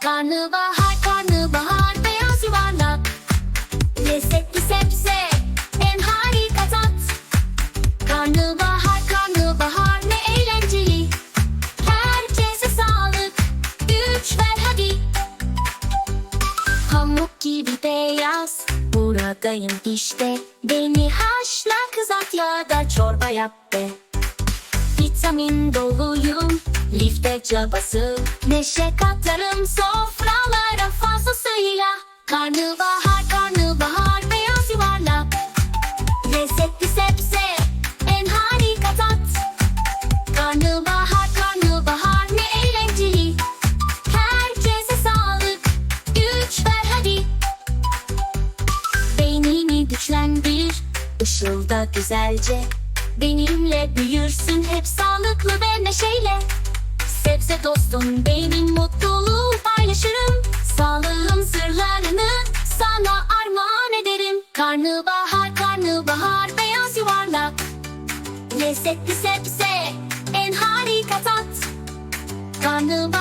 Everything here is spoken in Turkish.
Karnabahar, karnabahar, beyaz yuvarlak. Lezzetli sebze, en harika tat. Karnabahar, karnabahar, ne eğlenceli. Herkese sağlık, güç ver hadi Pamuk gibi beyaz, buradayım işte. Beni haşla kızart ya da çorba yap be Vitamin doluyum, lifte cabası. Neşe katarım sofralara fazlasıyla. Karnabahar, karnabahar, beyaz yuvarlak Lezzetli sebze, en harika tat. Karnabahar, karnabahar, ne eğlenceli. Herkese sağlık, güç ver hadi. Beynini güçlendir, ışılda güzelce Benimle büyürsün hep sağlıklı ve neşeyle. Sebze dostum beynin mutluluğu paylaşırım. Sağlığın sırlarını sana armağan ederim. Karnabahar karnabahar beyaz yuvarlak. Lezzetli sebze en harika tat. Karnabahar